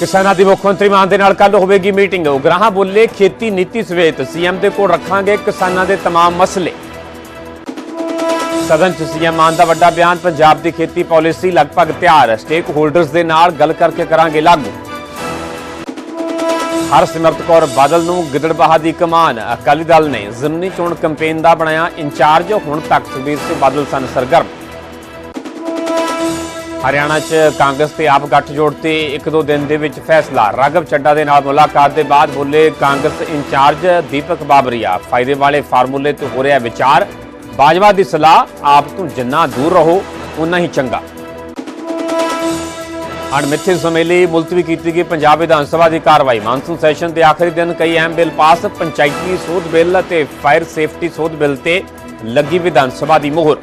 ਕਿਸਾਨਾਂ ਦੀ ਮੁੱਖ ਮੰਤਰੀ ਮਾਨ ਦੇ ਨਾਲ ਕੱਲ ਹੋਵੇਗੀ ਮੀਟਿੰਗ ਉਗਰਾਹਾਂ ਬੋਲੇ ਖੇਤੀ ਨੀਤੀ ਸਮੇਤ ਸੀਐਮ ਦੇ ਕੋਲ ਰੱਖਾਂਗੇ ਕਿਸਾਨਾਂ ਦੇ तमाम ਮਸਲੇ ਸਦਨ ਚ ਸੀਐਮ ਮਾਨ ਦਾ ਵੱਡਾ ਬਿਆਨ ਪੰਜਾਬ ਦੀ ਖੇਤੀ ਪਾਲਿਸੀ ਲਗਭਗ ਤਿਆਰ ਸਟੇਕ ਹੋਲਡਰਸ ਦੇ ਨਾਲ ਗੱਲ ਕਰਕੇ ਕਰਾਂਗੇ ਲਾਗੂ ਹਰਸਿਮਰਤ ਕੌਰ ਬਾਦਲ ਨੂੰ ਗਿੱਦੜਬਾਹਾ ਦੀ ਕਮਾਨ ਅਕਾਲੀ ਦਲ ਨੇ ਜ਼ਮਨੀ ਚੋਣ ਕੈਂਪੇਨ ਦਾ ਬਣਾਇਆ ਇੰਚਾਰਜ ਹੁਣ ਤੱਕ ਸੁਖਬੀਰ ਸਿੰਘ ਬਾਦਲ ਸਨ ਸਰਗਰਮ ਹਰਿਆਣਾ 'ਚ ਕਾਂਗਰਸ ਤੇ ਆਪ ਗੱਠਜੋੜ ਤੇ ਇੱਕ ਦੋ ਦਿਨ ਦੇ ਵਿੱਚ ਫੈਸਲਾ। ਰਾਘਵ ਚੱਡਾ ਦੇ ਨਾਲ ਮੁਲਾਕਾਤ ਦੇ ਬਾਅਦ ਬੋਲੇ ਕਾਂਗਰਸ ਇੰਚਾਰਜ ਦੀਪਕ ਬਾਬਰੀਆ। ਫਾਇਦੇ ਵਾਲੇ ਫਾਰਮੂਲੇ ਤੇ ਹੋ ਰਿਹਾ ਵਿਚਾਰ। ਬਾਜਵਾ ਦੀ ਸਲਾਹ, ਆਪ ਤੋਂ ਜਿੰਨਾ ਦੂਰ ਰਹੋ ਉਨਾ ਹੀ ਚੰਗਾ। ਅਣਮਿੱਥੇ ਸਮੇਂ ਲਈ ਮੁਲਤਵੀ ਕੀਤੀ ਗਈ ਪੰਜਾਬ ਵਿਧਾਨ ਸਭਾ ਦੀ ਕਾਰਵਾਈ। ਮਾਨਸੂਨ ਸੈਸ਼ਨ ਦੇ ਆਖਰੀ ਦਿਨ ਕਈ ਅਹਿਮ ਬਿੱਲ ਪਾਸ, ਪੰਚਾਇਤੀ ਸੋਧ ਬਿੱਲ ਅਤੇ ਫਾਇਰ ਸੇਫਟੀ ਸੋਧ ਬਿੱਲ ਤੇ ਲੱਗੀ ਵਿਧਾਨ ਸਭਾ ਦੀ ਮੋਹਰ।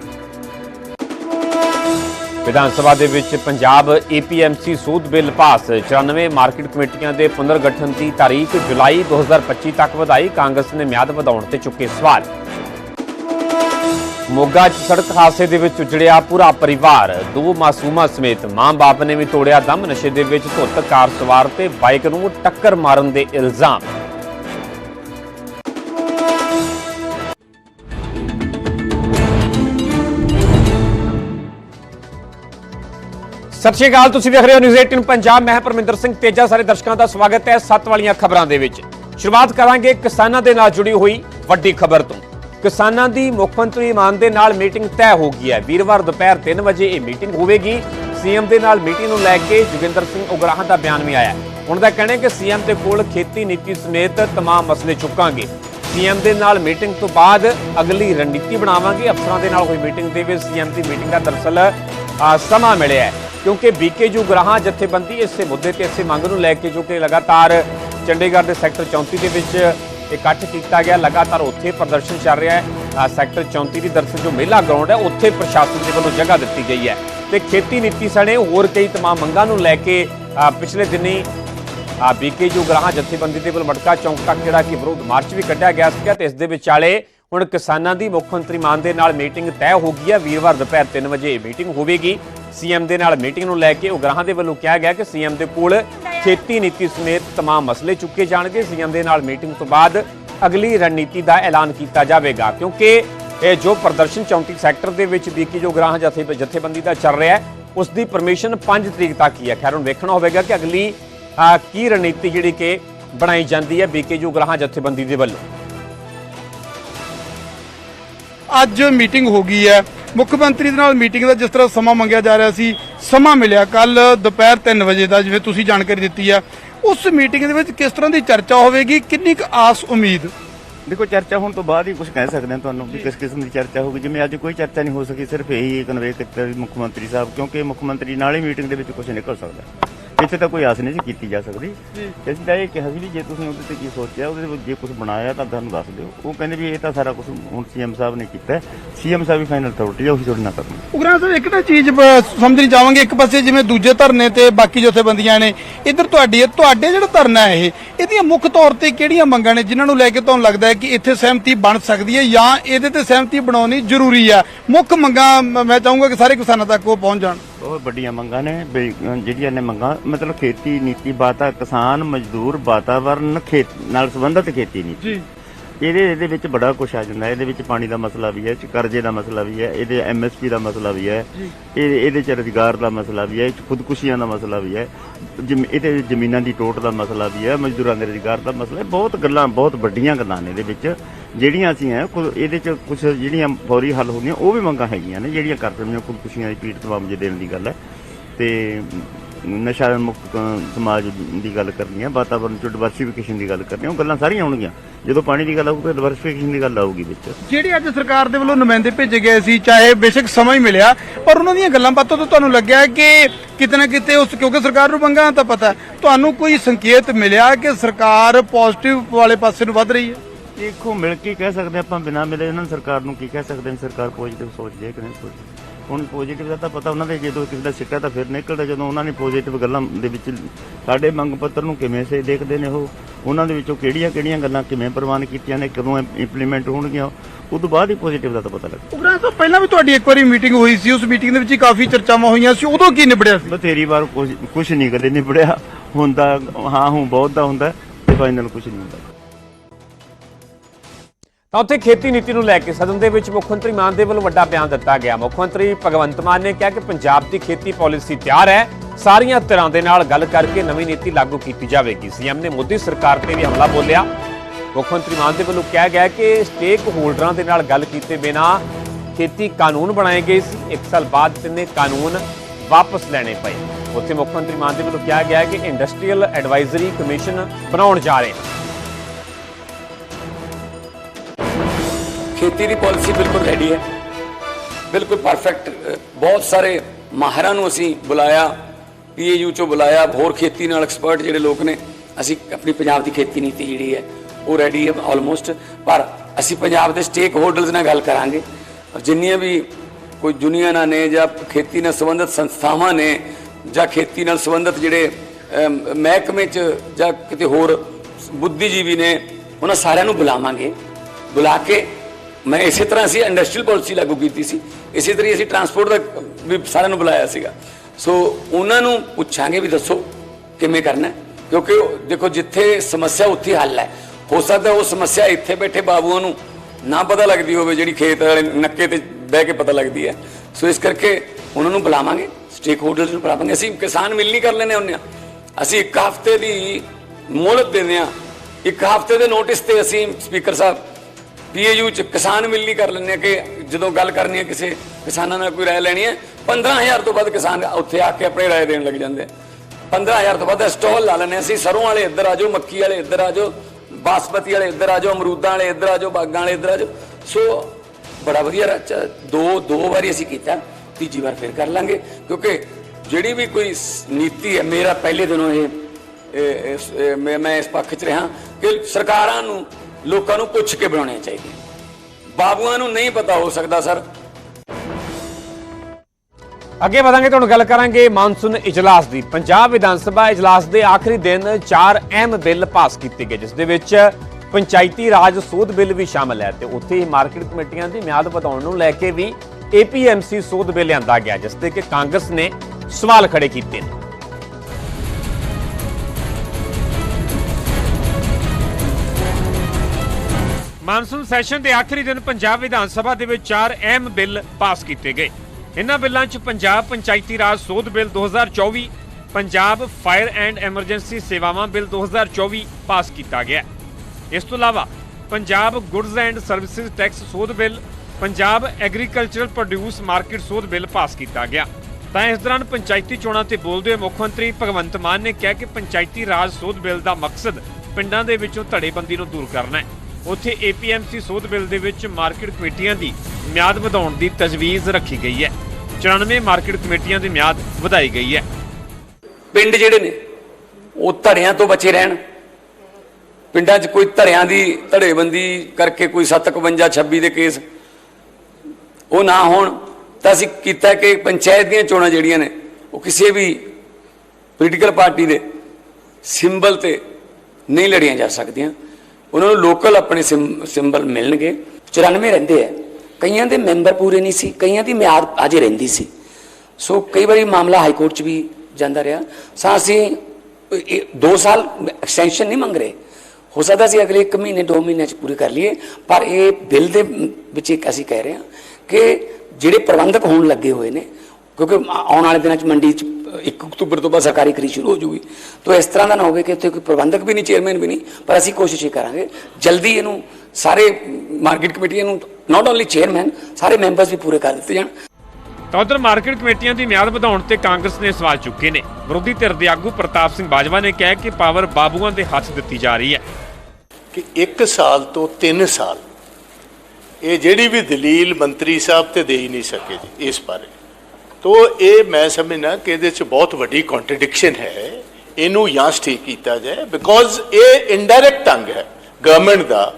ਵਿਧਾਨ ਸਭਾ ਦੇ ਵਿੱਚ ਪੰਜਾਬ ਏਪੀਐਮਸੀ ਸੋਧ ਬਿੱਲ ਪਾਸ 94 ਮਾਰਕੀਟ ਕਮੇਟੀਆਂ ਦੇ ਪੁਨਰਗਠਨ ਦੀ ਤਾਰੀਖ ਜੁਲਾਈ 2025 ਤੱਕ ਵਧਾਈ, ਕਾਂਗਰਸ ਨੇ ਮਿਆਦ ਵਧਾਉਣ ਤੇ ਚੁੱਕੇ ਸਵਾਲ। ਮੋਗਾ 'ਚ ਸੜਕ ਹਾਦਸੇ ਦੇ ਵਿੱਚ ਉਜੜਿਆ ਪੂਰਾ ਪਰਿਵਾਰ, ਦੋ ਮਾਸੂਮਾਂ ਸਮੇਤ ਮਾਂ-ਬਾਪ ਨੇ ਵੀ ਤੋੜਿਆ ਦਮ, ਨਸ਼ੇ ਦੇ ਵਿੱਚ ਧੁੱਤ, ਕਾਰ ਸਵਾਰ ਤੇ ਬਾਈਕ ਨੂੰ ਟੱਕਰ ਮਾਰਨ ਦੇ ਇਲਜ਼ਾਮ। ਸਤਿ ਸ਼੍ਰੀ ਅਕਾਲ ਤੁਸੀਂ ਵੇਖ ਰਹੇ ਹੋ ਨਿਊਜ਼ 18 ਪੰਜਾਬ ਮੈਂ ਹਾਂ ਪਰਮਿੰਦਰ ਸਿੰਘ ਤੇਜਾ ਸਾਰੇ ਦਰਸ਼ਕਾਂ ਦਾ ਸਵਾਗਤ ਹੈ ਸੱਤ ਵਾਲੀਆਂ ਖਬਰਾਂ ਦੇ ਵਿੱਚ ਸ਼ੁਰੂਆਤ ਕਰਾਂਗੇ ਕਿਸਾਨਾਂ ਦੇ ਨਾਲ ਜੁੜੀ ਹੋਈ ਵੱਡੀ ਖਬਰ ਤੋਂ ਕਿਸਾਨਾਂ ਦੀ ਮੁੱਖ ਮੰਤਰੀ ਮਾਨ ਦੇ ਨਾਲ ਮੀਟਿੰਗ ਤੈਅ ਹੋ ਗਈ ਹੈ ਵੀਰਵਾਰ ਦੁਪਹਿਰ 3 ਵਜੇ ਇਹ ਮੀਟਿੰਗ ਹੋਵੇਗੀ ਸੀਐਮ ਦੇ ਨਾਲ ਮੀਟਿੰਗ ਨੂੰ ਲੈ ਕੇ ਜੋਗਿੰਦਰ ਸਿੰਘ ਉਗਰਾਹਾਂ ਦਾ ਬਿਆਨ ਵੀ ਆਇਆ ਹੈ ਉਹਨਾਂ ਦਾ ਕਹਿਣਾ ਹੈ ਕਿ ਸੀਐਮ ਦੇ ਕੋਲ ਖੇਤੀ ਨੀਤੀ ਸਮੇਤ तमाम ਮਸਲੇ ਚੁੱਕਾਂਗੇ ਸੀਐਮ ਦੇ ਨਾਲ ਮੀਟਿੰਗ ਤੋਂ ਬਾਅਦ ਅਗਲੀ ਰਣਨੀਤੀ ਬਣਾਵਾਂਗੇ ਅਫਸਰਾਂ ਦੇ ਨਾਲ ਹੋਈ ਮੀਟਿੰਗ ਦੇ ਵਿੱਚ ਸੀਐਮ ਦੀ ਮੀਟਿੰਗ ਦਾ ਦਰਸਲ ਅ, ਸਮਾਂ ਮਿਲਿਆ ਹੈ ਕਿਉਂਕਿ ਬੀਕੇਯੂ ਗ੍ਰਾਹਾਂ ਜਥੇਬੰਦੀ ਇਸੇ ਮੁੱਦੇ ਤੇ ਇਸੇ ਮੰਗ ਨੂੰ ਲੈ ਕੇ ਜੋ ਕਿ ਲਗਾਤਾਰ ਚੰਡੀਗੜ੍ਹ ਦੇ ਸੈਕਟਰ 34 ਦੇ ਵਿੱਚ ਇਕੱਠ ਕੀਤਾ ਗਿਆ ਲਗਾਤਾਰ ਉੱਥੇ ਪ੍ਰਦਰਸ਼ਨ ਚੱਲ ਰਿਹਾ ਹੈ ਅ, ਸੈਕਟਰ 34 ਦੀ ਦਰਸਲ ਜੋ ਮੇਲਾ ਗਰਾਊਂਡ ਹੈ ਉੱਥੇ ਪ੍ਰਸ਼ਾਸਨ ਦੇ ਵੱਲੋਂ ਜਗ੍ਹਾ ਦਿੱਤੀ ਗਈ ਹੈ ਤੇ ਖੇਤੀ ਨੀਤੀ ਸਣੇ ਹੋਰ ਕਈ तमाम ਮੰਗਾਂ ਨੂੰ ਲੈ ਕੇ ਅ, ਪਿਛਲੇ ਦਿਨੀ ਆ ਬੀਕੇਯੂ ਗ੍ਰਾਹਾਂ ਜਥੇਬੰਦੀ ਦੇ ਵੱਲ ਮਟਕਾ ਚੌਂਕ ਤੱਕ ਜਿਹੜਾ ਕਿ ਵਿਰੋਧ ਮਾਰਚ ਵੀ ਕੱਢਿਆ ਗਿਆ ਸੀਗਾ ਤੇ ਇਸ ਦੇ ਵਿਚਾਲੇ ਹੁਣ ਕਿਸਾਨਾਂ ਦੀ ਮੁੱਖ ਮੰਤਰੀ ਮਾਨ ਦੇ ਨਾਲ ਮੀਟਿੰਗ ਤੈਅ ਹੋ ਗਈ ਹੈ ਵੀਰਵਾਰ ਦੁਪਹਿਰ 3 ਵਜੇ ਇਹ ਮੀਟਿੰਗ ਹੋਵੇਗੀ ਸੀਐਮ ਦੇ ਨਾਲ ਮੀਟਿੰਗ ਨੂੰ ਲੈ ਕੇ ਉਗਰਾਹਾਂ ਦੇ ਵੱਲੋਂ ਕਿਹਾ ਗਿਆ ਕਿ ਸੀਐਮ ਦੇ ਕੋਲ ਖੇਤੀ ਨੀਤੀ ਸਮੇਤ तमाम ਮਸਲੇ ਚੁੱਕੇ ਜਾਣਗੇ ਸੀਐਮ ਦੇ ਨਾਲ ਮੀਟਿੰਗ ਤੋਂ ਬਾਅਦ ਅਗਲੀ ਰਣਨੀਤੀ ਦਾ ਐਲਾਨ ਕੀਤਾ ਜਾਵੇਗਾ ਕਿਉਂਕਿ ਇਹ ਜੋ ਪ੍ਰਦਰਸ਼ਨ 34 ਸੈਕਟਰ ਦੇ ਵਿੱਚ ਬੀਕੇਯੂ ਗ੍ਰਾਹਾਂ ਜਥੇ ਜਥੇਬੰਦੀ ਦਾ ਚੱਲ ਰਿਹਾ ਹੈ ਉਸ ਦੀ ਪਰਮਿਸ਼ਨ 5 ਤਰੀਕ ਤੱਕ ਹੀ ਹੈ ਖੈਰ ਹੁਣ ਵੇਖਣਾ ਹੋਵੇਗਾ ਕਿ ਅਗਲੀ ਆ ਕੀ ਰਣਨੀਤੀ ਜਿਹੜੀ ਕਿ ਬਣਾਈ ਜਾਂਦੀ ਹੈ ਬੀਕੇਯੂ ਗ੍ਰਾਹਾਂ ਜਥੇਬੰਦੀ ਦੇ ਵੱਲੋਂ ਅੱਜ ਮੀਟਿੰਗ ਹੋ ਗਈ ਹੈ ਮੁੱਖ ਮੰਤਰੀ ਦੇ ਨਾਲ ਮੀਟਿੰਗ ਦਾ ਜਿਸ ਤਰ੍ਹਾਂ ਸਮਾਂ ਮੰਗਿਆ ਜਾ ਰਿਹਾ ਸੀ, ਸਮਾਂ ਮਿਲਿਆ ਕੱਲ ਦੁਪਹਿਰ 3 ਵਜੇ ਦਾ, ਜਿਵੇਂ ਤੁਸੀਂ ਜਾਣਕਾਰੀ ਦਿੱਤੀ ਆ। ਉਸ ਮੀਟਿੰਗ ਦੇ ਵਿੱਚ ਕਿਸ ਤਰ੍ਹਾਂ ਦੀ ਚਰਚਾ ਹੋਵੇਗੀ? ਕਿੰਨੀ ਕੁ ਆਸ, ਉਮੀਦ? ਦੇਖੋ, ਚਰਚਾ ਹੋਣ ਤੋਂ ਬਾਅਦ ਹੀ ਕੁਝ ਕਹਿ ਸਕਦੇ ਹਾਂ ਤੁਹਾਨੂੰ ਕਿ ਕਿਸ ਕਿਸਮ ਦੀ ਚਰਚਾ ਹੋਊਗੀ। ਜਿਵੇਂ ਅੱਜ ਕੋਈ ਚਰਚਾ ਨਹੀਂ ਹੋ ਸਕੀ, ਸਿਰਫ ਇਹੀ ਕਨਵੇ ਕੀਤਾ ਮੁੱਖ ਮੰਤਰੀ ਸਾਹਿਬ, ਕਿਉਂਕਿ ਮੁੱਖ ਮੰਤਰੀ ਨਾਲ ਹੀ ਮੀਟਿੰਗ ਦੇ ਵਿੱਚ ਕੁਝ ਨਿਕਲ ਸਕਦਾ। ਇੱਥੇ ਤਾਂ ਕੋਈ ਆਸ ਨਹੀਂ ਸੀ ਕੀਤੀ ਜਾ ਸਕਦੀ। ਤੇ ਅਸੀਂ ਤਾਂ ਇਹ ਕਿਹਾ ਸੀ ਵੀ ਜੇ ਤੁਸੀਂ ਉਹਦੇ ਤੇ ਕੀ ਸੋਚਿਆ ਉਹਦੇ ਵਿੱਚ ਜੇ ਕੁਝ ਬਣਾਇਆ ਤਾਂ ਤੁਹਾਨੂੰ ਦੱਸ ਦਿਓ। ਉਹ ਕਹਿੰਦੇ ਵੀ ਇਹ ਤਾਂ ਸਾਰਾ ਕੁਝ ਹੁਣ ਸੀਐਮ ਸਾਹਿਬ ਨੇ ਕੀਤਾ ਸੀਐਮ ਸਾਹਿਬ ਹੀ ਫਾਈਨਲ ਅਥਾਰਟੀ ਆ ਉਹੀ ਤੁਹਾਡੇ ਨਾਲ ਕਰਨਾ ਉਗਰਾ ਸਾਹਿਬ ਇੱਕ ਨਾ ਚੀਜ਼ ਸਮਝਣੀ ਚਾਹਾਂਗੇ। ਇੱਕ ਪਾਸੇ ਜਿਵੇਂ ਦੂਜੇ ਧਰਨੇ ਤੇ ਬਾਕੀ ਜਥੇਬੰਦੀਆਂ ਨੇ ਇੱਧਰ ਤੁਹਾਡੀ ਤੁਹਾਡੇ ਜਿਹੜਾ ਧਰਨਾ ਹੈ ਇਹ ਇਹਦੀਆਂ ਮੁੱਖ ਤੌਰ ਤੇ ਕਿਹੜੀਆਂ ਮੰਗਾਂ ਨੇ ਜਿਨ੍ਹਾਂ ਨੂੰ ਲੈ ਕੇ ਤੁਹਾਨੂੰ ਲੱਗਦਾ ਹੈ ਕਿ ਇੱਥੇ ਸਹਿਮਤੀ ਬਣ ਸਕਦੀ ਹੈ ਜਾਂ ਇਹਦੇ ਤੇ ਸਹਿਮਤੀ ਬਣਾਉਣੀ ਜ਼ਰੂਰੀ ਹੈ? ਮੁੱਖ ਮੰਗਾਂ ਮੈਂ ਚਾਹੂੰਗਾ ਕਿ ਸਾਰੇ ਕਿਸਾਨਾਂ ਤੱਕ ਉਹ ਪਹੁੰਚ ਜਾਣ। ਬਹੁਤ ਵੱਡੀਆਂ ਮੰਗਾਂ ਨੇ ਜਿਹੜੀਆਂ ਨੇ ਮੰਗਾਂ ਮਤਲਬ ਖੇਤੀ ਨੀਤੀ ਬਾਤਾ ਕਿਸਾਨ ਮਜ਼ਦੂਰ ਵਾਤਾਵਰਨ ਖੇਤ ਨਾਲ ਸੰਬੰਧਿਤ ਖੇਤੀ ਨੀਤੀ। ਜੀ। ਇਹਦੇ ਇਹਦੇ ਵਿੱਚ ਬੜਾ ਕੁਝ ਆ ਜਾਂਦਾ। ਇਹਦੇ ਵਿੱਚ ਪਾਣੀ ਦਾ ਮਸਲਾ ਵੀ ਹੈ ਇਹ 'ਚ ਕਰਜ਼ੇ ਦਾ ਮਸਲਾ ਵੀ ਹੈ ਇਹਦੇ ਐਮਐਸਪੀ ਦਾ ਮਸਲਾ ਵੀ ਹੈ ਇਹ ਇਹਦੇ ਚ ਰੁਜ਼ਗਾਰ ਦਾ ਮਸਲਾ ਵੀ ਹੈ ਇਹ 'ਚ ਖੁਦਕੁਸ਼ੀਆਂ ਦਾ ਮਸਲਾ ਵੀ ਹੈ ਇਹਦੇ ਜ਼ਮੀਨਾਂ ਦੀ ਟੋਟ ਦਾ ਮਸਲਾ ਵੀ ਹੈ ਮਜ਼ਦੂਰਾਂ ਦੇ ਰੁਜ਼ਗਾਰ ਦਾ ਮਸਲਾ ਬਹੁਤ ਗੱਲਾਂ ਬਹੁਤ ਵੱਡੀਆਂ ਗੱਲਾਂ ਨੇ ਇਹਦੇ ਵਿੱਚ। ਜਿਹੜੀਆਂ ਅਸੀਂ ਹੈ ਕੁਝ ਇਹਦੇ ਚ ਕੁਝ ਜਿਹੜੀਆਂ ਫੌਰੀ ਹੱਲ ਹੋਣੀਆਂ ਉਹ ਵੀ ਮੰਗਾਂ ਹੈਗੀਆਂ ਨੇ ਜਿਹੜੀਆਂ ਕਰ ਸਕਦੀਆਂ ਖੁਦਕੁਸ਼ੀਆਂ ਦੀ ਪੀੜਤ ਤਮਾਮ ਦੇਣ ਦੀ ਗੱਲ ਹੈ। ਤੇ ਨਸ਼ਾ ਮੁਕਤ ਅ, ਸਮਾਜ ਦੀ ਗੱਲ ਕਰਨੀ ਹੈ ਵਾਤਾਵਰਣ ਚ ਡਿਵਰਸਿਫਿਕੇਸ਼ਨ ਦੀ ਗੱਲ ਕਰਨੀ ਹੈ ਉਹ ਗੱਲਾਂ ਸਾਰੀਆਂ ਹੋਣਗੀਆਂ। ਜਦੋਂ ਪਾਣੀ ਦੀ ਗੱਲ ਆਊਗੀ ਤਾਂ ਡਿਵਰਸਿਫਿਕੇਸ਼ਨ ਦੀ ਗੱਲ ਆਊਗੀ ਵਿੱਚ। ਜਿਹੜੇ ਅੱਜ ਸਰਕਾਰ ਦੇ ਵੱਲੋਂ ਨੁਮਾਇੰਦੇ ਭੇਜੇ ਗਏ ਸੀ ਚਾਹੇ ਬੇਸ਼ੱਕ ਸਮਾਂ ਹੀ ਮਿਲਿਆ ਪਰ ਉਹਨਾਂ ਦੀਆਂ ਗੱਲਾਂ ਬਾਤਾਂ ਤੋਂ ਤੁਹਾਨੂੰ ਲੱਗਿਆ ਕਿ ਕਿਤੇ ਨਾ ਕਿਤੇ ਉਸ ਕਿਉਂਕਿ ਸਰਕਾਰ ਨੂੰ ਮੰਗਾਂ ਤਾਂ ਪਤਾ ਹੈ, ਤੁਹਾਨੂੰ ਕੋਈ ਸੰਕੇਤ ਮਿਲਿਆ ਕਿ ਸਰਕਾਰ ਪੋਜ਼ਿਟਿਵ ਵਾਲੇ ਪਾਸੇ ਨੂੰ ਵੱਧ ਰਹੀ ਹੈ? ਦੇਖੋ ਮਿਲ ਕੇ ਕਹਿ ਸਕਦੇ ਆਪਾਂ ਬਿਨਾਂ ਮਿਲੇ ਇਹਨਾਂ ਨੂੰ ਸਰਕਾਰ ਨੂੰ ਕੀ ਕਹਿ ਸਕਦੇ ਹਾਂ ਸਰਕਾਰ ਪੋਜ਼ਿਟਿਵ ਸੋਚਦੀ ਹੈ ਕਿ ਨਹੀਂ ਸੋਚਦੀ। ਹੁਣ ਪੋਜ਼ਿਟਿਵ ਦਾ ਤਾਂ ਪਤਾ ਉਹਨਾਂ ਦੇ ਜਦੋਂ ਕਿਸੇ ਦਾ ਸਿੱਟਾ ਤਾਂ ਫਿਰ ਨਿਕਲਦਾ ਜਦੋਂ ਉਹਨਾਂ ਨੇ ਪੋਜ਼ਿਟਿਵ ਗੱਲਾਂ ਦੇ ਵਿੱਚ ਸਾਡੇ ਮੰਗ ਪੱਤਰ ਨੂੰ ਕਿਵੇਂ ਸੇ ਦੇਖਦੇ ਨੇ ਉਹ ਉਹਨਾਂ ਦੇ ਵਿੱਚੋਂ ਕਿਹੜੀਆਂ ਕਿਹੜੀਆਂ ਗੱਲਾਂ ਕਿਵੇਂ ਪ੍ਰਵਾਨ ਕੀਤੀਆਂ ਨੇ ਕਦੋਂ ਇੰਪਲੀਮੈਂਟ ਹੋਣਗੀਆਂ ਉਸ ਤੋਂ ਬਾਅਦ ਹੀ ਪੋਜ਼ਿਟਿਵ ਦਾ ਤਾਂ ਪਤਾ ਲੱਗਦਾ। ਉਗਰਾ ਤੋਂ ਪਹਿਲਾਂ ਵੀ ਤੁਹਾਡੀ ਇੱਕ ਵਾਰੀ ਮੀਟਿੰਗ ਹੋਈ ਸੀ ਉਸ ਮੀਟਿੰਗ ਦੇ ਵਿੱਚ ਹੀ ਕਾਫੀ ਚਰਚਾਵਾਂ ਹੋਈਆਂ ਸੀ ਉਦੋਂ ਕੀ ਨਿਬੜਿਆ ਸੀ? ਬਥੇਰੀ ਵਾਰ ਕੁਝ ਕੁਝ ਨਹੀਂ ਕਦੇ ਨਿਬੜਿਆ। ਹੁੰਦਾ ਹਾਂ ਹੂੰ ਬਹੁਤ ਦਾ ਹੁੰਦਾ ਤੇ ਫਾਈਨਲ ਕੁਝ ਨਹੀਂ ਹੁੰਦਾ। ਤਾਂ ਉੱਥੇ ਖੇਤੀ ਨੀਤੀ ਨੂੰ ਲੈ ਕੇ ਸਦਨ ਦੇ ਵਿੱਚ ਮੁੱਖ ਮੰਤਰੀ ਮਾਨ ਦੇ ਵੱਲੋਂ ਵੱਡਾ ਬਿਆਨ ਦਿੱਤਾ ਗਿਆ। ਮੁੱਖ ਮੰਤਰੀ ਭਗਵੰਤ ਮਾਨ ਨੇ ਕਿਹਾ ਕਿ ਪੰਜਾਬ ਦੀ ਖੇਤੀ ਪਾਲਿਸੀ ਤਿਆਰ ਹੈ। ਸਾਰੀਆਂ ਧਿਰਾਂ ਦੇ ਨਾਲ ਗੱਲ ਕਰਕੇ ਨਵੀਂ ਨੀਤੀ ਲਾਗੂ ਕੀਤੀ ਜਾਵੇਗੀ। ਸੀਐਮ ਨੇ ਮੋਦੀ ਸਰਕਾਰ ਤੇ ਵੀ ਹਮਲਾ ਬੋਲਿਆ। ਮੁੱਖ ਮੰਤਰੀ ਮਾਨ ਦੇ ਵੱਲੋਂ ਕਿਹਾ ਗਿਆ ਕਿ ਸਟੇਕ ਹੋਲਡਰਾਂ ਦੇ ਨਾਲ ਗੱਲ ਕੀਤੇ ਬਿਨਾ ਖੇਤੀ ਕਾਨੂੰਨ ਬਣਾਏ ਗਏ ਸੀ। ਇੱਕ ਸਾਲ ਬਾਅਦ ਤਿੰਨੇ ਕਾਨੂੰਨ ਵਾਪਸ ਲੈਣੇ ਪਏ। ਉੱਥੇ ਮੁੱਖ ਮੰਤਰੀ ਮਾਨ ਦੇ ਵੱਲੋਂ ਕਿਹਾ ਗਿਆ ਕਿ ਇੰਡਸਟਰੀਅਲ ਐਡਵਾਈਜ਼ਰੀ ਕਮਿਸ਼ਨ ਬਣਾਉਣ ਜਾ ਰਹੇ ਹਾਂ ਖੇਤੀ ਦੀ ਪਾਲਿਸੀ ਬਿਲਕੁਲ ਰੈਡੀ ਹੈ। ਬਿਲਕੁਲ ਪਰਫੈਕਟ ਬਹੁਤ ਸਾਰੇ ਮਾਹਿਰਾਂ ਨੂੰ ਅਸੀਂ ਬੁਲਾਇਆ ਪੀਏਯੂ ਚੋਂ ਬੁਲਾਇਆ, ਹੋਰ ਖੇਤੀ ਨਾਲ ਐਕਸਪਰਟ ਜਿਹੜੇ ਲੋਕ ਨੇ, ਅਸੀਂ ਆਪਣੀ ਪੰਜਾਬ ਦੀ ਖੇਤੀ ਨੀਤੀ ਜਿਹੜੀ ਹੈ, ਉਹ ਰੈਡੀ ਹੈ ਆਲਮੋਸਟ ਪਰ ਅਸੀਂ ਪੰਜਾਬ ਦੇ ਸਟੇਕ ਹੋਲਡਰਸ ਨਾਲ ਗੱਲ ਕਰਾਂਗੇ। ਜਿੰਨੀਆਂ ਵੀ ਕੋਈ ਯੂਨੀਅਨਾਂ ਨੇ ਜਾਂ ਖੇਤੀ ਨਾਲ ਸੰਬੰਧਿਤ ਸੰਸਥਾਵਾਂ ਨੇ, ਜਾਂ ਖੇਤੀ ਨਾਲ ਸੰਬੰਧਿਤ ਜਿਹੜੇ ਮਹਿਕਮੇ 'ਚ ਜਾਂ ਕਿਤੇ ਹੋਰ ਬੁੱਧੀਜੀਵੀ ਨੇ, ਉਹਨਾਂ ਸਾਰਿਆਂ ਨੂੰ ਬੁਲਾਵਾਂਗੇ। ਬੁਲਾ ਕੇ ਮੈਂ ਇਸੇ ਤਰ੍ਹਾਂ ਅਸੀਂ ਇੰਡਸਟਰੀਅਲ ਪਾਲਿਸੀ ਲਾਗੂ ਕੀਤੀ ਸੀ। ਇਸੇ ਤਰ੍ਹਾਂ ਅਸੀਂ ਟਰਾਂਸਪੋਰਟ ਦਾ ਵੀ ਸਾਰਿਆਂ ਨੂੰ ਬੁਲਾਇਆ ਸੀਗਾ। ਸੋ ਉਹਨਾਂ ਨੂੰ ਪੁੱਛਾਂਗੇ ਵੀ ਦੱਸੋ ਕਿਵੇਂ ਕਰਨਾ ਕਿਉਂਕਿ ਦੇਖੋ, ਜਿੱਥੇ ਸਮੱਸਿਆ ਉੱਥੇ ਹੱਲ ਹੈ। ਹੋ ਸਕਦਾ ਉਹ ਸਮੱਸਿਆ ਇੱਥੇ ਬੈਠੇ ਬਾਬੂਆਂ ਨੂੰ ਨਾ ਪਤਾ ਲੱਗਦੀ ਹੋਵੇ, ਜਿਹੜੀ ਖੇਤ ਵਾਲੇ ਨੱਕੇ ਤੇ ਬਹਿ ਕੇ ਪਤਾ ਲੱਗਦੀ ਹੈ। ਸੋ ਇਸ ਕਰਕੇ ਉਹਨਾਂ ਨੂੰ ਬੁਲਾਵਾਂਗੇ ਸਟੇਕ ਹੋਲਡਰਸ ਨੂੰ ਬੁਲਾਵਾਂਗੇ। ਅਸੀਂ ਕਿਸਾਨ ਮਿਲ ਨਹੀਂ ਕਰ ਲੈਣੇ ਹੁੰਦੇ ਆ ਅਸੀਂ ਇੱਕ ਹਫ਼ਤੇ ਦੀ ਮੋਹਲਤ ਦਿੰਦੇ ਆ ਇੱਕ ਹਫ਼ਤੇ ਦੇ ਨੋਟਿਸ ਤੇ ਅਸੀਂ ਸਪੀਕਰ ਸਾਹਿਬ ਪੀਏਯੂ ਚ ਕਿਸਾਨ ਮਿਲਣੀ ਕਰ ਲੈਂਦੇ ਆ ਕਿ ਜਦੋਂ ਗੱਲ ਕਰਨੀ ਹੈ ਕਿਸੇ ਕਿਸਾਨਾਂ ਨਾਲ ਕੋਈ ਰਾਏ ਲੈਣੀ ਹੈ 15000 ਤੋਂ ਵੱਧ ਕਿਸਾਨ ਉੱਥੇ ਆ ਕੇ ਆਪਣੀ ਰਾਏ ਦੇਣ ਲੱਗ ਜਾਂਦੇ ਆ 15000 ਤੋਂ ਵੱਧ ਸਟਾਲ ਲਾ ਲੈਂਦੇ ਹਾਂ ਅਸੀਂ, ਸਰੋਂ ਵਾਲੇ ਇੱਧਰ ਆ ਜਾਓ, ਮੱਕੀ ਵਾਲੇ ਇੱਧਰ ਆ ਜਾਓ, ਬਾਸਮਤੀ ਵਾਲੇ ਇੱਧਰ ਆ ਜਾਓ, ਅਮਰੂਦਾਂ ਵਾਲੇ ਇੱਧਰ ਆ ਜਾਓ, ਬਾਗਾਂ ਵਾਲੇ ਇੱਧਰ ਆ ਜਾਓ। ਸੋ ਬੜਾ ਵਧੀਆ ਰਚ- ਦੋ ਦੋ ਵਾਰੀ ਅਸੀਂ ਕੀਤਾ, ਤੀਜੀ ਵਾਰ ਫਿਰ ਕਰ ਲਾਂਗੇ। ਕਿਉਂਕਿ ਜਿਹੜੀ ਵੀ ਕੋਈ ਨੀਤੀ ਹੈ, ਮੇਰਾ ਪਹਿਲੇ ਦਿਨੋਂ ਇਹ ਮੈਂ ਇਸ ਪੱਖ 'ਚ ਰਿਹਾ ਕਿ ਸਰਕਾਰਾਂ ਨੂੰ ਲੋਕਾਂ ਨੂੰ ਪੁੱਛ ਕੇ ਬਣਾਉਣੀਆਂ ਚਾਹੀਦੀਆਂ ਬਾਬੂਆਂ ਨੂੰ ਨਹੀਂ ਪਤਾ ਹੋ ਸਕਦਾ, ਸਰ। ਅੱਗੇ ਵਧਾਂਗੇ, ਤੁਹਾਨੂੰ ਗੱਲ ਕਰਾਂਗੇ ਮਾਨਸੂਨ ਇਜਲਾਸ ਦੀ। ਪੰਜਾਬ ਵਿਧਾਨ ਸਭਾ ਇਜਲਾਸ ਦੇ ਆਖਰੀ ਦਿਨ ਚਾਰ ਅਹਿਮ ਬਿੱਲ ਪਾਸ ਕੀਤੇ ਗਏ, ਜਿਸ ਦੇ ਵਿੱਚ ਪੰਚਾਇਤੀ ਰਾਜ ਸੋਧ ਬਿੱਲ ਵੀ ਸ਼ਾਮਲ ਹੈ ਤੇ ਉੱਥੇ ਹੀ ਮਾਰਕੀਟ ਕਮੇਟੀਆਂ ਦੀ ਮਿਆਦ ਵਧਾਉਣ ਨੂੰ ਲੈ ਕੇ ਵੀ ਏਪੀਐਮਸੀ ਸੋਧ ਬਿੱਲ ਲਿਆਂਦਾ ਗਿਆ, ਜਿਸ ਤੇ ਕਿ ਕਾਂਗਰਸ ਨੇ ਸਵਾਲ ਖੜੇ ਕੀਤੇ ਨੇ। ਮਾਨਸੂਨ ਸੈਸ਼ਨ ਦੇ ਆਖਰੀ ਦਿਨ ਪੰਜਾਬ ਵਿਧਾਨ ਸਭਾ ਦੇ ਵਿੱਚ ਚਾਰ ਅਹਿਮ ਬਿੱਲ ਪਾਸ ਕੀਤੇ ਗਏ। ਇਹਨਾਂ ਬਿੱਲਾਂ 'ਚ ਪੰਜਾਬ ਪੰਚਾਇਤੀ ਰਾਜ ਸੋਧ bill 2024 Punjab fire and emergency ਸੇਵਾਵਾਂ ਬਿੱਲ 2024 ਪਾਸ ਕੀਤਾ ਗਿਆ। ਇਸ ਤੋਂ ਇਲਾਵਾ Punjab goods and services tax ਸੋਧ bill, Punjab agricultural produce market ਸੋਧ ਬਿੱਲ ਪਾਸ ਕੀਤਾ ਗਿਆ। ਤਾਂ ਇਸ ਦੌਰਾਨ ਪੰਚਾਇਤੀ ਚੋਣਾਂ ਤੇ ਬੋਲਦੇ ਹੋਏ ਮੁੱਖ ਮੰਤਰੀ ਭਗਵੰਤ ਮਾਨ ਨੇ ਕਿਹਾ ਕਿ ਪੰਚਾਇਤੀ ਰਾਜ ਸੋਧ ਬਿੱਲ ਦਾ ਮਕਸਦ ਪਿੰਡਾਂ ਦੇ ਵਿੱਚੋਂ ਧੜੇਬੰਦੀ ਨੂੰ ਦੂਰ ਕਰਨਾ ਹੈ। ਉੱਥੇ ਏਪੀਐਮਸੀ ਸੋਧ ਬਿੱਲ ਦੇ ਵਿੱਚ ਮਾਰਕੀਟ ਕਮੇਟੀਆਂ ਦੀ ਮਿਆਦ ਵਧਾਉਣ ਦੀ ਤਜਵੀਜ਼ ਰੱਖੀ ਗਈ ਹੈ। 94 ਮਾਰਕੀਟ ਕਮੇਟੀਆਂ ਦੀ ਮਿਆਦ ਵਧਾਈ ਗਈ ਹੈ। ਪਿੰਡ ਜਿਹੜੇ ਨੇ, ਉਹ ਧੜਿਆਂ ਤੋਂ ਬਚੇ ਰਹਿਣ। ਪਿੰਡਾਂ 'ਚ ਕੋਈ ਧੜਿਆਂ ਦੀ ਧੜੇਬੰਦੀ ਕਰਕੇ ਕੋਈ 751 26 ਦੇ ਕੇਸ। ਉਹ ਨਾ ਹੋਣ ਤਾਂ ਅਸੀਂ ਕੀਤਾ ਕਿ ਪੰਚਾਇਤ ਦੀਆਂ ਚੋਣਾਂ ਜਿਹੜੀਆਂ ਨੇ, ਉਹ ਕਿਸੇ ਵੀ ਪੋਲੀਟੀਕਲ ਪਾਰਟੀ ਦੇ ਸਿੰਬਲ ਤੇ ਨਹੀਂ ਲੜੀਆਂ ਜਾ ਸਕਦੀਆਂ। ਉਹਨਾਂ ਨੂੰ ਲੋਕਲ ਆਪਣੇ ਸਿੰਬਲ ਮਿਲਣਗੇ। 94 ਰਹਿੰਦੇ ਆ। ਕਈਆਂ ਦੇ ਮੈਂਬਰ ਪੂਰੇ ਨਹੀਂ ਸੀ, ਕਈਆਂ ਦੀ ਮਿਆਦ ਅਜੇ ਰਹਿੰਦੀ ਸੀ। ਸੋ ਕਈ ਵਾਰੀ ਮਾਮਲਾ ਹਾਈ ਕੋਰਟ 'ਚ ਵੀ ਜਾਂਦਾ ਰਿਹਾ। ਸਾ ਅਸੀਂ 2 ਸਾਲ ਐਕਸਟੈਂਸ਼ਨ ਨਹੀਂ ਮੰਗ ਰਹੇ। ਹੋ ਸਕਦਾ ਸੀ ਅਗਲੇ 1 ਮਹੀਨੇ 2 ਮਹੀਨਿਆਂ 'ਚ ਪੂਰੀ ਕਰ ਲਈਏ, ਪਰ ਇਹ ਬਿੱਲ ਦੇ ਵਿੱਚ ਇੱਕ ਅਸੀਂ ਕਹਿ ਰਹੇ ਹਾਂ ਕਿ ਜਿਹੜੇ ਪ੍ਰਬੰਧਕ ਹੋਣ ਲੱਗੇ ਹੋਏ ਨੇ, ਕਿਉਂਕਿ ਆਉਣ ਵਾਲੇ ਦਿਨਾਂ 'ਚ ਮੰਡੀ 'ਚ 1 ਅਕਤੂਬਰ ਤੋਂ ਬਾਅਦ ਸਰਕਾਰੀ ਖਰੀਦ ਸ਼ੁਰੂ ਹੋ ਜੂਗੀ। ਤਾਂ ਇਸ ਤਰ੍ਹਾਂ ਦਾ ਨਾ ਹੋਵੇ ਕਿ ਉੱਥੇ ਕੋਈ ਪ੍ਰਬੰਧਕ ਵੀ ਨਹੀਂ ਚੇਅਰਮੈਨ ਵੀ ਨਹੀਂ ਪਰ ਅਸੀਂ ਕੋਸ਼ਿਸ਼ ਇਹ ਕਰਾਂਗੇ ਜਲਦੀ ਇਹਨੂੰ ਸਾਰੇ ਮਾਰਕੀਟ ਕਮੇਟੀਆਂ ਨੂੰ ਨਾਟ ਓਨਲੀ ਚੇਅਰਮੈਨ ਸਾਰੇ ਮੈਂਬਰਸ ਵੀ ਪੂਰੇ ਕਰ ਦਿੱਤੇ ਜਾਣ। ਤਾਂ ਉਧਰ ਮਾਰਕੀਟ ਕਮੇਟੀਆਂ ਦੀ ਮਿਆਦ ਵਧਾਉਣ ਤੇ ਕਾਂਗਰਸ ਨੇ ਸਵਾਲ ਚੁੱਕੇ ਨੇ। ਵਿਰੋਧੀ ਧਿਰ ਦੇ ਆਗੂ ਪ੍ਰਤਾਪ ਸਿੰਘ ਬਾਜਵਾ ਨੇ ਕਿਹਾ ਕਿ ਪਾਵਰ ਬਾਬੂਆਂ ਦੇ ਹੱਥ ਦਿੱਤੀ ਜਾ ਰਹੀ ਹੈ। ਕਿ 1 ਸਾਲ ਤੋਂ 3 ਸਾਲ ਇਹ ਜਿਹੜੀ ਵੀ ਦਲੀਲ ਮੰਤਰੀ ਸਾਹਿਬ ਤੇ ਦੇ ਹੀ ਨਹੀਂ ਸਕੇ ਜੀ ਇਸ ਬਾਰੇ। ਤੋ ਇਹ ਮੈਂ ਸਮਝਣਾ ਕਿ ਇਹਦੇ ਚ ਬਹੁਤ ਵੱਡੀ ਕੰਟਰਡਿਕਸ਼ਨ ਹੈ। ਇਹਨੂੰ ਜਾਂ ਠੀਕ ਕੀਤਾ ਜਾਏ ਬਿਕੋਜ਼ ਇਹ ਇਨਡਾਇਰੈਕਟ ਟੰਗ ਹੈ ਗਵਰਨਮੈਂਟ ਦਾ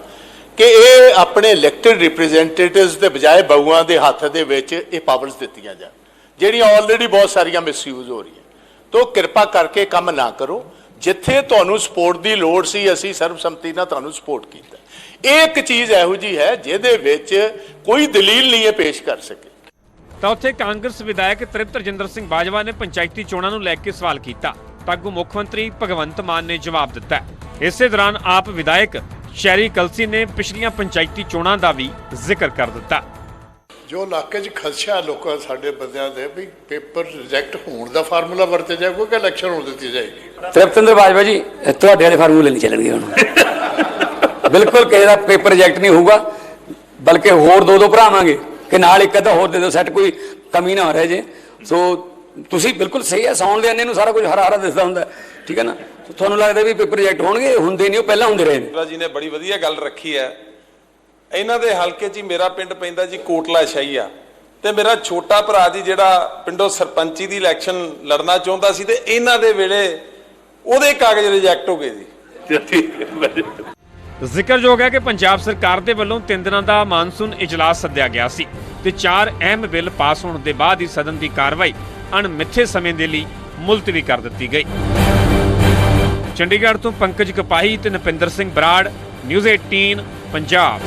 ਕਿ ਇਹ ਆਪਣੇ ਇਲੈਕਟਡ ਰਿਪਰੈਜ਼ੈਂਟੇਟਿਵਸ ਦੇ ਬਜਾਏ ਬਹੂਆਂ ਦੇ ਹੱਥ ਦੇ ਵਿੱਚ ਇਹ ਪਾਵਰਸ ਦਿੱਤੀਆਂ ਜਾਣ। ਜਿਹੜੀਆਂ ਆਲਰੇਡੀ ਬਹੁਤ ਸਾਰੀਆਂ ਮਿਸਯੂਜ਼ ਹੋ ਰਹੀਆਂ। ਤੋ ਕਿਰਪਾ ਕਰਕੇ ਕੰਮ ਨਾ ਕਰੋ। ਜਿੱਥੇ ਤੁਹਾਨੂੰ ਸਪੋਰਟ ਦੀ ਲੋੜ ਸੀ, ਅਸੀਂ ਸਰਬਸੰਮਤੀ ਨਾਲ ਤੁਹਾਨੂੰ ਸਪੋਰਟ ਕੀਤਾ। ਇਹ ਇੱਕ ਚੀਜ਼ ਇਹੋ ਜੀ ਹੈ ਜਿਹਦੇ ਵਿੱਚ ਕੋਈ ਦਲੀਲ ਨਹੀਂ ਇਹ ਪੇਸ਼ ਕਰ ਸਕੇ। ਤਾਂ ਉੱਥੇ ਕਾਂਗਰਸ ਵਿਧਾਇਕ ਤ੍ਰਿਪਤ ਰਜਿੰਦਰ ਸਿੰਘ ਬਾਜਵਾ ਨੇ ਪੰਚਾਇਤੀ ਚੋਣਾਂ ਨੂੰ ਲੈ ਕੇ ਸਵਾਲ ਕੀਤਾ। ਤਾਂ ਅੱਗੋਂ ਮੁੱਖ ਮੰਤਰੀ ਭਗਵੰਤ ਮਾਨ ਨੇ ਜਵਾਬ ਦਿੱਤਾ। ਇਸੇ ਦੌਰਾਨ ਆਪ ਵਿਧਾਇਕ ਸ਼ੈਰੀ ਕਲਸੀ ਨੇ ਪਿਛਲੀਆਂ ਪੰਚਾਇਤੀ ਚੋਣਾਂ ਦਾ ਵੀ ਜ਼ਿਕਰ ਕਰ ਦਿੱਤਾ। ਜੋ ਇਲਾਕੇ 'ਚ ਖਦਸ਼ਾ ਲੋਕਾਂ ਸਾਡੇ ਬੰਦਿਆਂ ਦੇ ਵੀ ਪੇਪਰ ਰਿਜੈਕਟ ਹੋਣ ਦਾ ਫਾਰਮੂਲਾ ਵਰਤਿਆ ਜਾਏਗਾ ਕਿ ਇਲੈਕਸ਼ਨ ਹੋਣ ਦਿੱਤੀ ਜਾਏਗੀ। ਤ੍ਰਿਪਤਿੰਦਰ ਬਾਜਵਾ ਜੀ ਤੁਹਾਡੇ ਵਾਲੇ ਫਾਰਮੂਲੇ ਨਹੀਂ ਚੱਲਣਗੇ ਹੁਣ। ਬਿਲਕੁਲ ਕਿਸੇ ਦਾ ਪੇਪਰ ਰਿਜੈਕਟ ਨਹੀਂ ਹੋਊਗਾ ਬਲਕਿ ਹੋਰ ਦੋ ਦੋ ਭਰਾਵਾਂਗੇ। ਕਿ ਨਾਲ ਇੱਕ ਅੱਧਾ ਹੋਰ ਦੇ ਦਿਓ ਸੈੱਟ ਕੋਈ ਕਮੀ ਨਾ ਰਹੇ ਜੇ। ਸੋ ਤੁਸੀਂ ਬਿਲਕੁਲ ਸਹੀ ਹੈ ਸੌਣ ਲਿਆਨੇ ਨੂੰ ਸਾਰਾ ਕੁਝ ਹਰਾ ਹਰਾ ਦਿਸਦਾ ਹੁੰਦਾ ਠੀਕ ਹੈ ਨਾ? ਤੁਹਾਨੂੰ ਲੱਗਦਾ ਵੀ ਪੇਪਰ ਰਿਜੈਕਟ ਹੋਣਗੇ ਹੁੰਦੇ ਨਹੀਂ ਉਹ ਪਹਿਲਾਂ ਹੁੰਦੇ ਰਹੇ ਨੇ। ਜੀ ਨੇ ਬੜੀ ਵਧੀਆ ਗੱਲ ਰੱਖੀ ਹੈ ਇਹਨਾਂ ਦੇ ਹਲਕੇ 'ਚ ਹੀ ਮੇਰਾ ਪਿੰਡ ਪੈਂਦਾ ਜੀ ਕੋਟਲਾ ਸ਼ਾਹੀਆ। ਤੇ ਮੇਰਾ ਛੋਟਾ ਭਰਾ ਜੀ ਜਿਹੜਾ ਪਿੰਡੋਂ ਸਰਪੰਚੀ ਦੀ ਇਲੈਕਸ਼ਨ ਲੜਨਾ ਚਾਹੁੰਦਾ ਸੀ ਤੇ ਇਹਨਾਂ ਦੇ ਵੇਲੇ ਉਹਦੇ ਕਾਗਜ਼ ਰਿਜੈਕਟ ਹੋ ਗਏ ਜੀ। ਜ਼ਿਕਰਯੋਗ ਹੈ ਕਿ ਪੰਜਾਬ ਸਰਕਾਰ ਦੇ ਵੱਲੋਂ ਤਿੰਨ ਦਿਨਾਂ ਦਾ ਮਾਨਸੂਨ ਇਜਲਾਸ ਸੱਦਿਆ ਗਿਆ ਸੀ ਤੇ ਚਾਰ ਅਹਿਮ ਬਿੱਲ ਪਾਸ ਹੋਣ ਦੇ ਬਾਅਦ ਹੀ ਸਦਨ ਦੀ ਕਾਰਵਾਈ ਅਣਮਿੱਥੇ ਸਮੇਂ ਦੇ ਲਈ ਮੁਲਤਵੀ ਕਰ ਦਿੱਤੀ ਗਈ। ਚੰਡੀਗੜ੍ਹ ਤੋਂ ਪੰਕਜ ਕਪਾਹੀ ਤੇ ਨਪਿੰਦਰ ਸਿੰਘ ਬਰਾੜ, ਨਿਊਜ਼ 18 ਪੰਜਾਬ।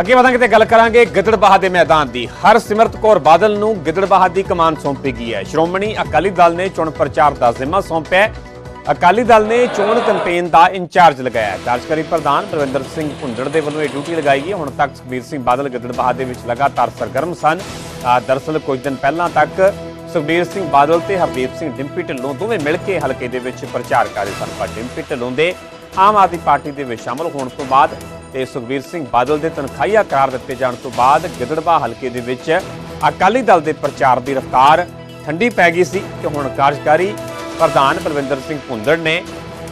ਅੱਗੇ ਵਧਾਂਗੇ ਤੇ ਗੱਲ ਕਰਾਂਗੇ ਗਿੱਦੜਬਾਹਾ ਦੇ ਮੈਦਾਨ ਦੀ। ਹਰ ਸਿਮਰਤ ਕੌਰ ਬਾਦਲ ਨੂੰ ਗਿੱਦੜਬਾਹਾ ਦੀ ਕਮਾਨ ਸੌਂਪੀ ਗਈ ਹੈ। ਸ਼੍ਰੋਮਣੀ ਅਕਾਲੀ ਦਲ ਨੇ ਚੋਣ ਪ੍ਰਚਾਰ ਦਾ ਜ਼ਿੰਮਾ ਸੌਂਪਿਆ ਅਕਾਲੀ ਦਲ ਨੇ ਚੋਣ ਕੈਂਪੇਨ ਦਾ ਇੰਚਾਰਜ ਲਗਾਇਆ ਕਾਰਜਕਾਰੀ ਪ੍ਰਧਾਨ ਬਲਵਿੰਦਰ ਸਿੰਘ ਭੁੰਦੜ ਦੇ ਵੱਲੋਂ ਇਹ ਡਿਊਟੀ ਲਗਾਈ ਗਈ। ਹੁਣ ਤੱਕ ਸੁਖਬੀਰ ਸਿੰਘ ਬਾਦਲ ਗਿੱਦੜਬਾਹਾ ਦੇ ਵਿੱਚ ਲਗਾਤਾਰ ਸਰਗਰਮ ਸਨ। ਅ, ਦਰਅਸਲ ਕੁਝ ਦਿਨ ਪਹਿਲਾਂ ਤੱਕ ਸੁਖਬੀਰ ਸਿੰਘ ਬਾਦਲ ਤੇ ਹਰਦੀਪ ਸਿੰਘ ਡਿੰਪੀ ਢਿੱਲੋਂ ਦੋਵੇਂ ਮਿਲ ਕੇ ਹਲਕੇ ਦੇ ਵਿੱਚ ਪ੍ਰਚਾਰ ਕਰ ਰਹੇ ਸਨ। ਪਰ ਡਿੰਪੀ ਢਿੱਲੋਂ ਦੇ ਆਮ ਆਦਮੀ ਪਾਰਟੀ ਦੇ ਵਿੱਚ ਸ਼ਾਮਲ ਹੋਣ ਤੋਂ ਬਾਅਦ ਤੇ ਸੁਖਬੀਰ ਸਿੰਘ ਬਾਦਲ ਦੇ ਤਨਖਾਹੀਆ ਕਰਾਰ ਦਿੱਤੇ ਜਾਣ ਤੋਂ ਬਾਅਦ ਗਿੱਦੜਬਾਹਾ ਹਲਕੇ ਦੇ ਵਿੱਚ ਅਕਾਲੀ ਦਲ ਦੇ ਪ੍ਰਚਾਰ ਦੀ ਰਫ਼ਤਾਰ ਠੰਡੀ ਪੈ ਗਈ ਸੀ ਤੇ ਹੁਣ ਕਾਰਜਕਾਰੀ ਪ੍ਰਧਾਨ ਬਲਵਿੰਦਰ ਸਿੰਘ ਭੁੰਦੜ ਨੇ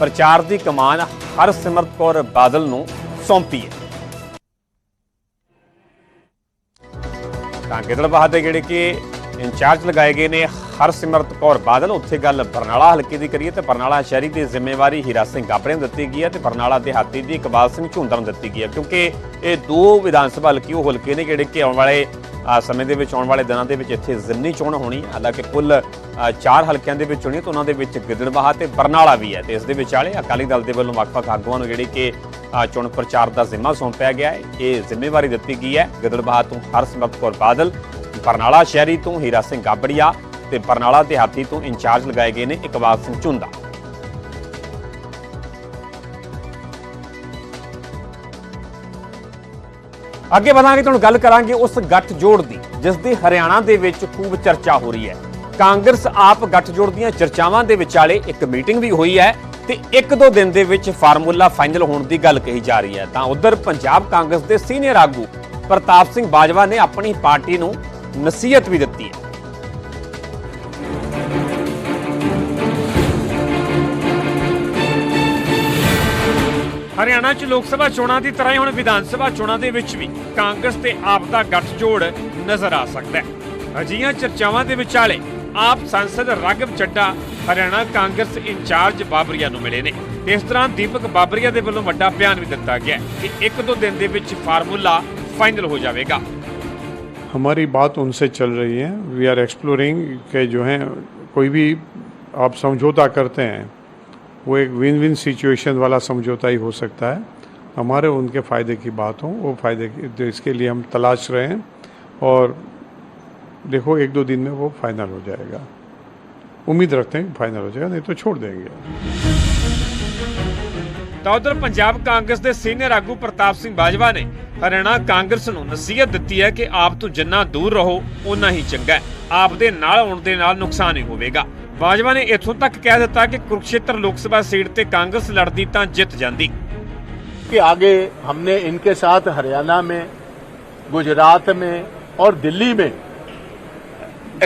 ਪ੍ਰਚਾਰ ਦੀ ਕਮਾਨ ਹਰਸਿਮਰਤ ਕੌਰ ਬਾਦਲ ਨੂੰ ਸੌਂਪੀ ਹੈ। ਤਾਂ ਗਿੱਦੜਬਾਹਾ ਦੇ ਜਿਹੜੇ ਕਿ ਇੰਚਾਰਜ ਲਗਾਏ ਗਏ ਨੇ ਹਰਸਿਮਰਤ ਕੌਰ ਬਾਦਲ। ਉੱਥੇ ਗੱਲ ਬਰਨਾਲਾ ਹਲਕੇ ਦੀ ਕਰੀਏ ਤੇ ਬਰਨਾਲਾ ਸ਼ਹਿਰੀ ਦੀ ਜ਼ਿੰਮੇਵਾਰੀ ਹੀਰਾ ਸਿੰਘ ਗਾਬੜੇ ਨੂੰ ਦਿੱਤੀ ਗਈ ਹੈ ਤੇ ਬਰਨਾਲਾ ਦਿਹਾਤੀ ਦੀ ਇਕਬਾਲ ਸਿੰਘ ਝੁੰਦਰ ਨੂੰ ਦਿੱਤੀ ਗਈ ਹੈ ਕਿਉਂਕਿ ਇਹ ਦੋ ਵਿਧਾਨ ਸਭਾ ਹਲਕੇ ਉਹ ਹਲਕੇ ਨੇ ਜਿਹੜੇ ਕਿ ਆਉਣ ਵਾਲੇ ਸਮੇਂ ਦੇ ਵਿੱਚ, ਆਉਣ ਵਾਲੇ ਦਿਨਾਂ ਦੇ ਵਿੱਚ ਇੱਥੇ ਜ਼ਿਮਨੀ ਚੋਣ ਹੋਣੀ ਹੈ। ਹਾਲਾਂਕਿ ਕੁੱਲ ਚਾਰ ਹਲਕਿਆਂ ਦੇ ਵਿੱਚ ਹੋਣੀ ਹੈ ਤੇ ਉਹਨਾਂ ਦੇ ਵਿੱਚ ਗਿੱਦੜਬਾਹਾ ਤੇ ਬਰਨਾਲਾ ਵੀ ਹੈ ਤੇ ਇਸ ਦੇ ਵਿਚਾਲੇ ਅਕਾਲੀ ਦਲ ਦੇ ਵੱਲੋਂ ਵੱਖ-ਵੱਖ ਆਗੂਆਂ ਨੂੰ ਜਿਹੜੀ ਕਿ ਚੋਣ ਪ੍ਰਚਾਰ ਦਾ ਜ਼ਿੰਮਾ ਸੌਂਪਿਆ ਗਿਆ ਹੈ। ਇਹ ਜ਼ਿੰਮੇਵਾਰੀ ਦਿੱਤੀ ਗਈ ਹੈ ਗਿੱਦੜਬਾਹਾ ਤੋਂ ਹਰਸਿਮਰਤ ਕੌਰ ਬਾਦਲ। ਬਰਨਾਲਾ ਸ਼ਹਿਰੀ ਤੋਂ ਹੀਰਾ ਸਿੰਘ ਗਾਬੜੀਆ ਤੇ ਬਰਨਾਲਾ ਦਿਹਾਤੀ ਤੋਂ ਇੰਚਾਰਜ ਲਗਾਏ ਗਏ ਨੇ ਇਕਬਾਲ ਸਿੰਘ ਝੁੰਦਾ ਅੱਗੇ ਵਧਾਂਗੇ, ਤੁਹਾਨੂੰ ਗੱਲ ਕਰਾਂਗੇ ਉਸ ਗੱਠਜੋੜ ਦੀ, ਜਿਸ ਦੀ ਹਰਿਆਣਾ ਦੇ ਵਿੱਚ ਖੂਬ ਚਰਚਾ ਹੋ ਰਹੀ ਹੈ। ਕਾਂਗਰਸ ਆਪ ਗੱਠਜੋੜ ਦੀਆਂ ਚਰਚਾਵਾਂ ਦੇ ਵਿਚਾਲੇ ਇੱਕ ਮੀਟਿੰਗ ਵੀ ਹੋਈ ਹੈ ਤੇ ਇੱਕ ਦੋ ਦਿਨ ਦੇ ਵਿੱਚ ਫਾਰਮੂਲਾ ਫਾਈਨਲ ਹੋਣ ਦੀ ਗੱਲ ਕਹੀ ਜਾ ਰਹੀ ਹੈ। ਤਾਂ ਉਧਰ ਪੰਜਾਬ ਕਾਂਗਰਸ ਦੇ ਸੀਨੀਅਰ ਆਗੂ ਪ੍ਰਤਾਪ ਸਿੰਘ ਬਾਜਵਾ ਨੇ ਆਪਣੀ ਪਾਰਟੀ ਨੂੰ ਨਸੀਹਤ ਵੀ ਦਿੱਤੀ ਹੈ। ਹਰਿਆਣਾ 'ਚ ਲੋਕ ਸਭਾ ਚੋਣਾਂ ਦੀ ਤਰ੍ਹਾਂ ਹੀ ਹੁਣ ਵਿਧਾਨ ਸਭਾ ਚੋਣਾਂ ਦੇ ਵਿੱਚ ਵੀ ਕਾਂਗਰਸ ਤੇ ਆਪ ਦਾ ਗੱਠਜੋੜ ਨਜ਼ਰ ਆ ਸਕਦਾ ਹੈ। ਅਜਿਹੀਆਂ ਚਰਚਾਵਾਂ ਦੇ ਵਿਚਾਲੇ ਆਪ ਸੰਸਦ ਰਾਘਵ ਚੱਡਾ ਹਰਿਆਣਾ ਕਾਂਗਰਸ ਇੰਚਾਰਜ ਬਾਬਰੀਆ ਨੂੰ ਮਿਲੇ ਨੇ। ਇਸ ਦੌਰਾਨ ਦੀਪਕ ਬਾਬਰੀਆ ਦੇ ਵੱਲੋਂ ਵੱਡਾ ਬਿਆਨ ਵੀ ਦਿੱਤਾ ਗਿਆ ਕਿ ਇੱਕ ਦੋ ਦਿਨ ਦੇ ਵਿੱਚ ਫਾਰਮੂਲਾ ਫਾਈਨਲ ਹੋ ਜਾਵੇਗਾ। हमारी बात उनसे चल रही है वी आर एक्सप्लोरिंग के जो है कोई भी आप समझौता करते हैं वो एक विन विन सिचुएशन वाला समझौता ही हो सकता है हमारे उनके फ़ायदे की बात हो वो फ़ायदे की तो इसके लिए हम तलाश रहे हैं और देखो एक दो दिन में वो फाइनल हो जाएगा उम्मीद रखते हैं कि फाइनल हो जाएगा नहीं तो छोड़ देंगे ਤਾਂ ਉਧਰ ਪੰਜਾਬ ਕਾਂਗਰਸ ਦੇ ਸੀਨੀਅਰ ਆਗੂ ਪ੍ਰਤਾਪ ਸਿੰਘ ਬਾਜਵਾ ਨੇ ਹਰਿਆਣਾ ਕਾਂਗਰਸ ਨੂੰ ਨਸੀਹਤ ਦਿੱਤੀ ਹੈ ਕਿ ਆਪ ਤੋਂ ਜਿੰਨਾ ਦੂਰ ਰਹੋ ਉਨਾ ਹੀ ਚੰਗਾ ਹੈ ਆਪ ਦੇ ਨਾਲ ਆਉਣ ਦੇ ਨਾਲ ਨੁਕਸਾਨ ਹੀ ਹੋਵੇਗਾ ਬਾਜਵਾ ਨੇ ਇੱਥੋਂ ਤੱਕ ਕਹਿ ਦਿੱਤਾ ਕਿ ਕੁਰੂਕਸ਼ੇਤਰ ਲੋਕ ਸਭਾ ਸੀਟ ਤੇ ਕਾਂਗਰਸ ਲੜਦੀ ਤਾਂ ਜਿੱਤ ਜਾਂਦੀ कि आगे हमने इनके साथ हरियाणा में गुजरात में और दिल्ली में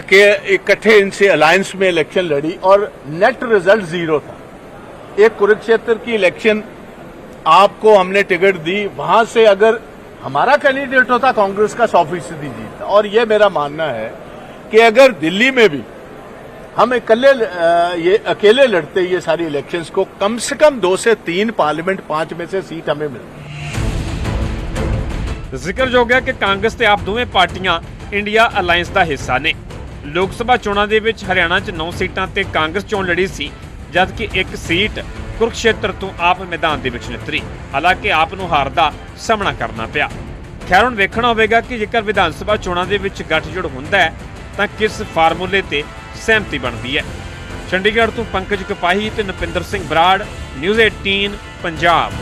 के इकट्ठे इनसे अलायंस में इलेक्शन लड़ी और नेट रिजल्ट जीरो था एक कुरुक्षेत्र की इलेक्शन आपको हमने टिकट दी वहां से अगर हमारा कैंडिडेट होता कांग्रेस का सौ फीसदी जीतता और ये मेरा मानना है कि अगर दिल्ली में भी हम इकल्ले अ, ये अकेले लड़ते ये सारी इलेक्शंस को कम से कम दो से तीन पार्लियामेंट पांच में से सीट हमें मिलती ਜ਼ਿਕਰਯੋਗ ਹੈ ਕਿ ਕਾਂਗਰਸ ਤੇ ਆਪ ਦੋਵੇਂ ਪਾਰਟੀਆਂ ਇੰਡੀਆ ਅਲਾਈਅੰਸ ਦਾ ਹਿੱਸਾ ਨੇ ਲੋਕ ਸਭਾ ਚੋਣਾਂ ਦੇ ਵਿੱਚ ਹਰਿਆਣਾ 'ਚ 9 ਸੀਟਾਂ ਤੇ ਕਾਂਗਰਸ ਚੋਣ ਲੜੀ ਸੀ ਜਦਕਿ ਇੱਕ ਸੀਟ ਕੁਰਕਸ਼ੇਤਰ ਤੋਂ ਆਪ ਮੈਦਾਨ ਦੇ ਵਿੱਚ ਨਿਤਰੀ, ਹਾਲਾਂਕਿ ਆਪ ਨੂੰ ਹਾਰ ਦਾ ਸਾਹਮਣਾ ਕਰਨਾ ਪਿਆ। ਖੈਰ, ਹੁਣ ਵੇਖਣਾ ਹੋਵੇਗਾ ਕਿ ਜੇਕਰ ਵਿਧਾਨ ਸਭਾ ਚੋਣਾਂ ਦੇ ਵਿੱਚ ਗੱਠਜੋੜ ਹੁੰਦਾ ਹੈ, ਤਾਂ ਕਿਸ ਫਾਰਮੂਲੇ ਤੇ ਸਹਿਮਤੀ ਬਣਦੀ ਹੈ? ਚੰਡੀਗੜ੍ਹ ਤੋਂ ਪੰਕਜ ਕਪਾਹੀ ਤੇ ਨਪਿੰਦਰ ਸਿੰਘ ਬਰਾੜ, ਨਿਊਜ਼ 18 ਪੰਜਾਬ।